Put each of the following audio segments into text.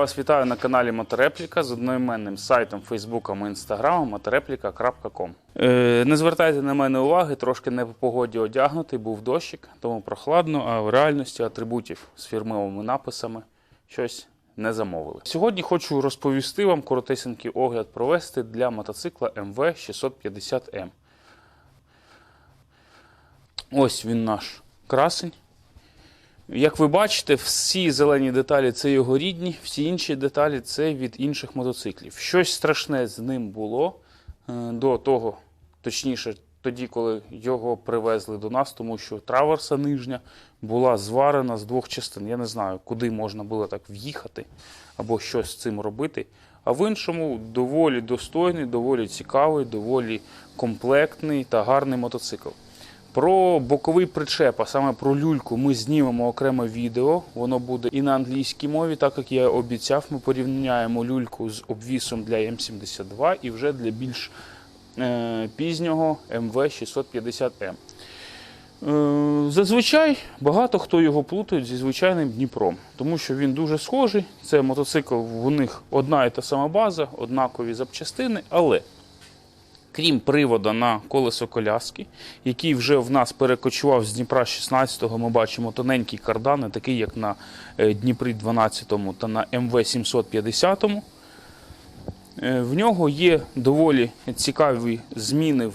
вас вітаю на каналі Моторепліка з одноіменним сайтом, Фейсбуком і Інстаграмом motoreplika.com. Е, не звертайте на мене уваги, трошки не по погоді одягнутий, був дощик, тому прохладно, а в реальності атрибутів з фірмовими написами щось не замовили. Сьогодні хочу розповісти вам коротесенький огляд провести для мотоцикла MV 650M. Ось він наш красень. Як ви бачите, всі зелені деталі це його рідні, всі інші деталі це від інших мотоциклів. Щось страшне з ним було е, до того, точніше, тоді, коли його привезли до нас, тому що траверса нижня була зварена з двох частин. Я не знаю, куди можна було так в'їхати або щось з цим робити. А в іншому доволі достойний, доволі цікавий, доволі комплектний та гарний мотоцикл. Про боковий причеп, а саме про люльку, ми знімемо окреме відео. Воно буде і на англійській мові, так як я обіцяв. Ми порівняємо люльку з обвісом для М72 і вже для більш е, пізнього МВ650М. Е, Зазвичай багато хто його плутають зі звичайним Дніпром, тому що він дуже схожий. Це мотоцикл, у них одна і та сама база, однакові запчастини, але крім привода на колесо коляски, який вже в нас перекочував з Дніпра 16-го, ми бачимо тоненький кардан, не такий, як на е, Дніпрі 12-му та на МВ 750-му. Е, В нього є доволі цікаві зміни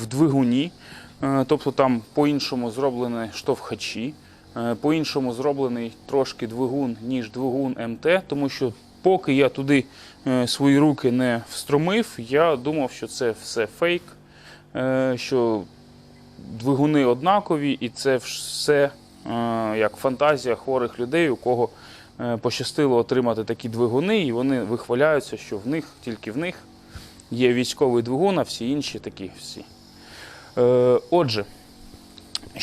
в двигуні, Е, тобто там по-іншому зроблені штовхачі, по-іншому зроблений трошки двигун, ніж двигун МТ, тому що поки я туди е, свої руки не встромив, я думав, що це все фейк, е, що двигуни однакові, і це все е, як фантазія хворих людей, у кого пощастило отримати такі двигуни, і вони вихваляються, що в них, тільки в них є військовий двигун, а всі інші такі всі. Отже,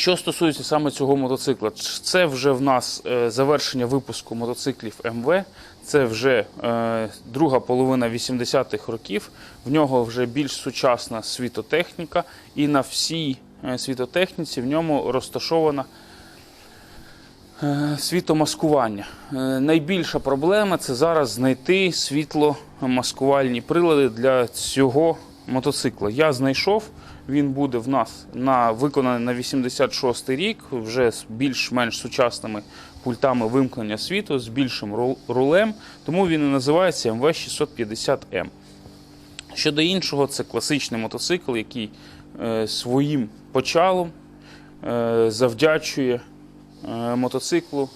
що стосується саме цього мотоцикла, це вже в нас е, завершення випуску мотоциклів МВ. Це вже е, друга половина 80-х років. В нього вже більш сучасна світотехніка, і на всій е, світотехніці в ньому розташована світломаскування. Е, Найбільша проблема це зараз знайти світломаскувальні прилади для цього мотоцикла. Я знайшов. Він буде в нас на виконаний на 86 рік, вже з більш-менш сучасними пультами вимкнення світу, з більшим рулем, тому він і називається МВ650М. Щодо іншого, це класичний мотоцикл, який е, своїм почалом е, завдячує е, мотоциклу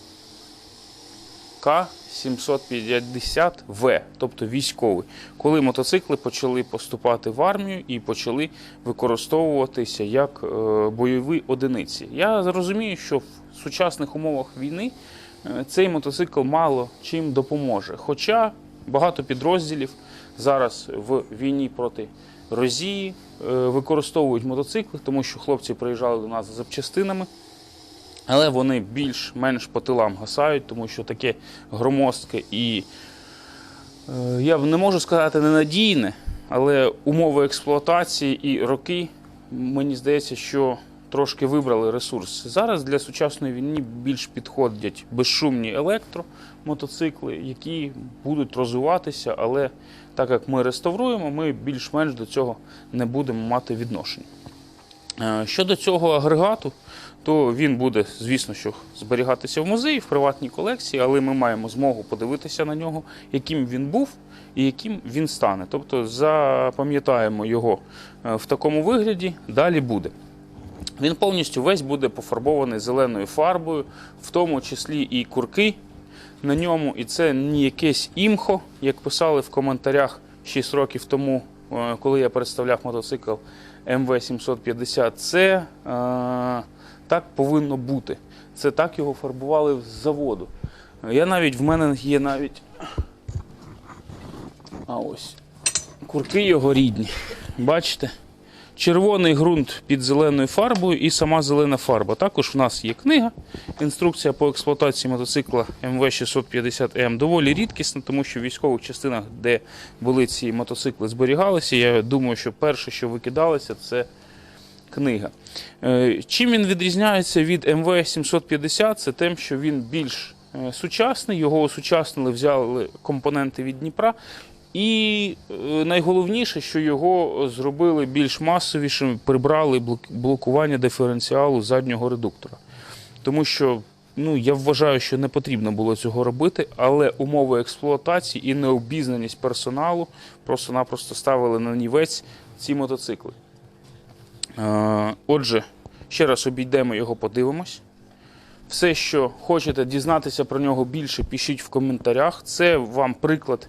К-750В, тобто військовий, коли мотоцикли почали поступати в армію і почали використовуватися як е, бойові одиниці. Я розумію, що в сучасних умовах війни е, цей мотоцикл мало чим допоможе. Хоча багато підрозділів зараз в війні проти Росії е, використовують мотоцикли, тому що хлопці приїжджали до нас за запчастинами. Але вони більш-менш по тилам гасають, тому що таке громоздке і е, я не можу сказати ненадійне, але умови експлуатації і роки, мені здається, що трошки вибрали ресурс. Зараз для сучасної війни більш підходять безшумні електромотоцикли, які будуть розвиватися, але так як ми реставруємо, ми більш-менш до цього не будемо мати відношення. Е, Щодо цього агрегату, то він буде, звісно, що зберігатися в музеї, в приватній колекції, але ми маємо змогу подивитися на нього, яким він був і яким він стане. Тобто запам'ятаємо його е, в такому вигляді, далі буде. Він повністю весь буде пофарбований зеленою фарбою, в тому числі і курки на ньому. І це не якесь імхо, як писали в коментарях 6 років тому, е, коли я представляв мотоцикл МВ-750. Це е, так повинно бути. Це так його фарбували з заводу. Я навіть в мене є навіть. А ось курки його рідні. Бачите? Червоний ґрунт під зеленою фарбою і сама зелена фарба. Також в нас є книга, інструкція по експлуатації мотоцикла МВ-650М. Доволі рідкісна, тому що в військових частинах, де були ці мотоцикли, зберігалися. Я думаю, що перше, що викидалося, це книга. Е, Чим він відрізняється від МВ-750? Це тим, що він більш е, сучасний, його осучаснили, взяли компоненти від Дніпра. І е, найголовніше, що його зробили більш масовішим, прибрали блокування диференціалу заднього редуктора. Тому що ну, я вважаю, що не потрібно було цього робити, але умови експлуатації і необізнаність персоналу просто-напросто ставили на нівець ці мотоцикли. Е, Отже, ще раз обійдемо його, подивимось. Все, що хочете дізнатися про нього більше, пишіть в коментарях. Це вам приклад